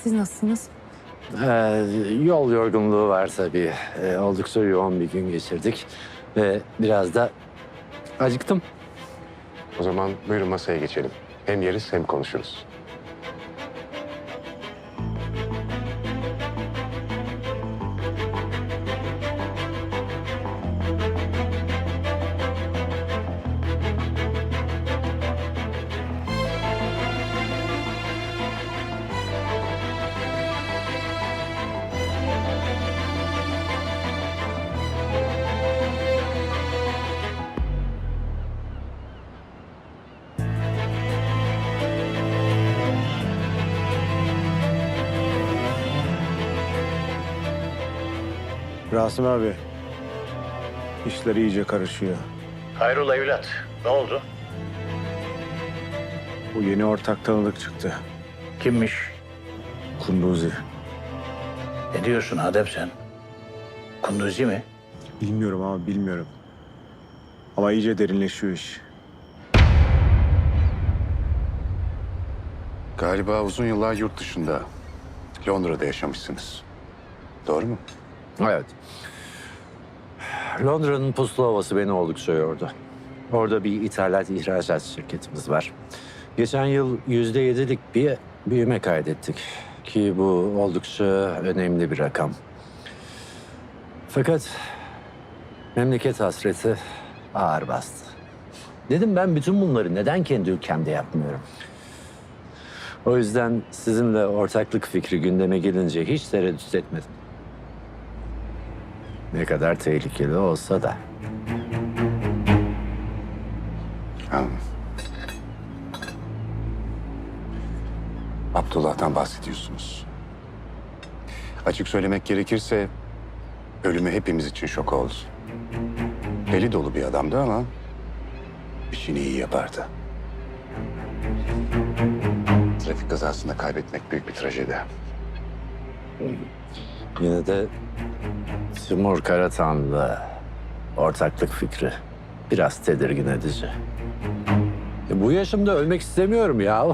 Siz nasılsınız? Ee, yol yorgunluğu var tabii. Ee, oldukça yoğun bir gün geçirdik. Ve biraz da acıktım. O zaman buyurun masaya geçelim. Hem yeriz hem konuşuruz. Rasim abi. işler iyice karışıyor. Hayrola evlat? Ne oldu? Bu yeni ortak tanıdık çıktı. Kimmiş? Kunduzi. Ne diyorsun Adem sen? Kunduzi mi? Bilmiyorum ama bilmiyorum. Ama iyice derinleşiyor iş. Galiba uzun yıllar yurt dışında, Londra'da yaşamışsınız. Doğru mu? Evet. Londra'nın puslu havası beni oldukça yordu. Orada bir ithalat ihracat şirketimiz var. Geçen yıl yüzde yedilik bir büyüme kaydettik. Ki bu oldukça önemli bir rakam. Fakat memleket hasreti ağır bastı. Dedim ben bütün bunları neden kendi ülkemde yapmıyorum? O yüzden sizinle ortaklık fikri gündeme gelince hiç tereddüt etmedim. Ne kadar tehlikeli olsa da. Anladım. Abdullah'tan bahsediyorsunuz. Açık söylemek gerekirse ölümü hepimiz için şok oldu. Deli dolu bir adamdı ama işini iyi yapardı. Trafik kazasında kaybetmek büyük bir trajedi. Yine de Timur Karatan'la ortaklık fikri biraz tedirgin edici. E, bu yaşımda ölmek istemiyorum ya.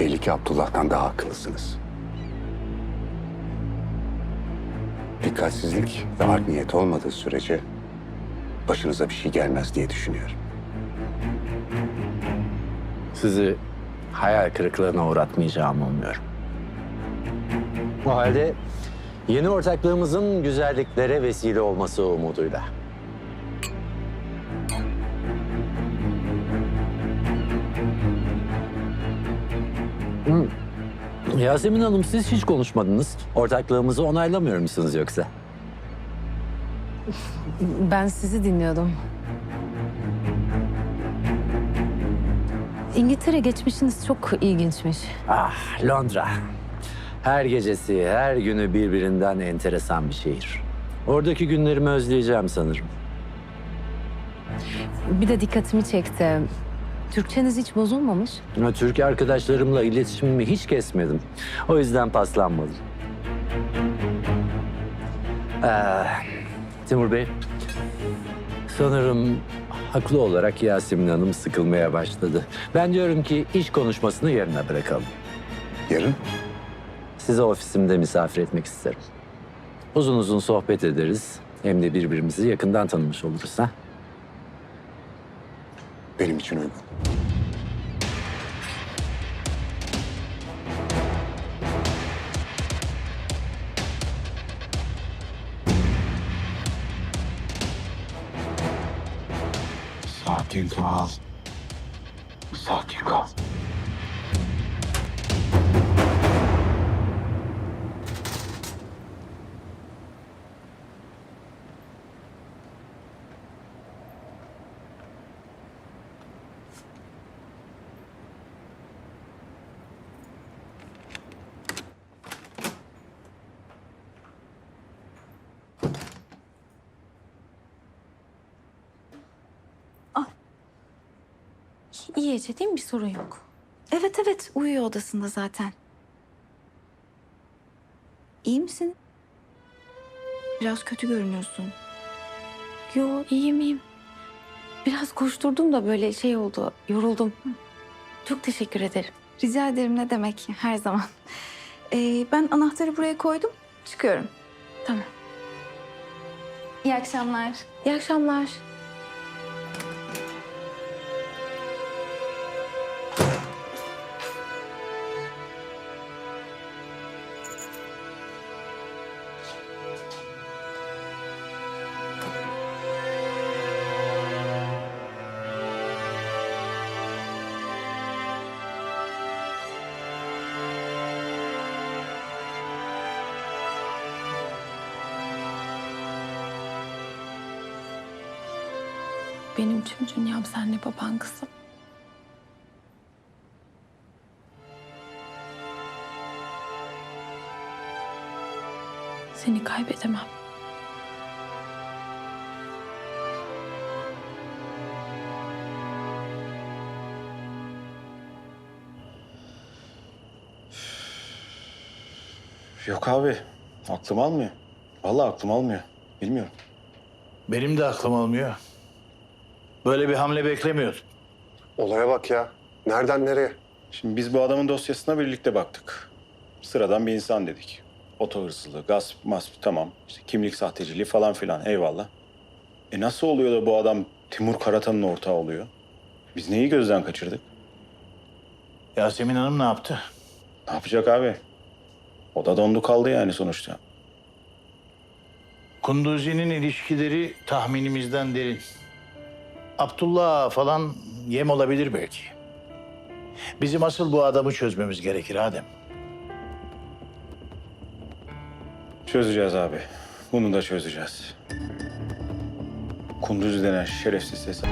Belli ki Abdullah'tan daha akıllısınız. Dikkatsizlik ve art niyet olmadığı sürece başınıza bir şey gelmez diye düşünüyorum. Sizi hayal kırıklığına uğratmayacağımı umuyorum. O halde yeni ortaklığımızın güzelliklere vesile olması umuduyla. Hmm. Yasemin Hanım siz hiç konuşmadınız. Ortaklığımızı onaylamıyor musunuz yoksa? Ben sizi dinliyordum. İngiltere geçmişiniz çok ilginçmiş. Ah Londra. Her gecesi, her günü birbirinden enteresan bir şehir. Oradaki günlerimi özleyeceğim sanırım. Bir de dikkatimi çekti. Türkçeniz hiç bozulmamış. Ama Türk arkadaşlarımla iletişimimi hiç kesmedim. O yüzden paslanmadım. Ee, Timur Bey, sanırım haklı olarak Yasemin Hanım sıkılmaya başladı. Ben diyorum ki iş konuşmasını yarına bırakalım. Yarın Sizi ofisimde misafir etmek isterim. Uzun uzun sohbet ederiz. Hem de birbirimizi yakından tanımış oluruz ha. benim için uygun. Sakin kal. Sakin kal. İyi Ece değil mi? Bir sorun yok. Evet evet uyuyor odasında zaten. İyi misin? Biraz kötü görünüyorsun. Yo iyiyim iyiyim. Biraz koşturdum da böyle şey oldu. Yoruldum. Çok teşekkür ederim. Rica ederim ne demek her zaman. Ee, ben anahtarı buraya koydum. Çıkıyorum. Tamam. İyi akşamlar. İyi akşamlar. Benim tüm dünyam senle baban kızım. Seni kaybedemem. Yok abi. Aklım almıyor. Vallahi aklım almıyor. Bilmiyorum. Benim de aklım almıyor. Böyle bir hamle beklemiyordum. Olaya bak ya. Nereden nereye? Şimdi biz bu adamın dosyasına birlikte baktık. Sıradan bir insan dedik. Oto hırsızlığı, gasp, masp tamam. İşte kimlik sahteciliği falan filan eyvallah. E nasıl oluyor da bu adam Timur Karatan'ın ortağı oluyor? Biz neyi gözden kaçırdık? Yasemin Hanım ne yaptı? Ne yapacak abi? O da dondu kaldı yani sonuçta. Kunduzi'nin ilişkileri tahminimizden derin. Abdullah falan yem olabilir belki. Bizim asıl bu adamı çözmemiz gerekir Adem. Çözeceğiz abi. Bunu da çözeceğiz. Kunduz denen şerefsiz hesap.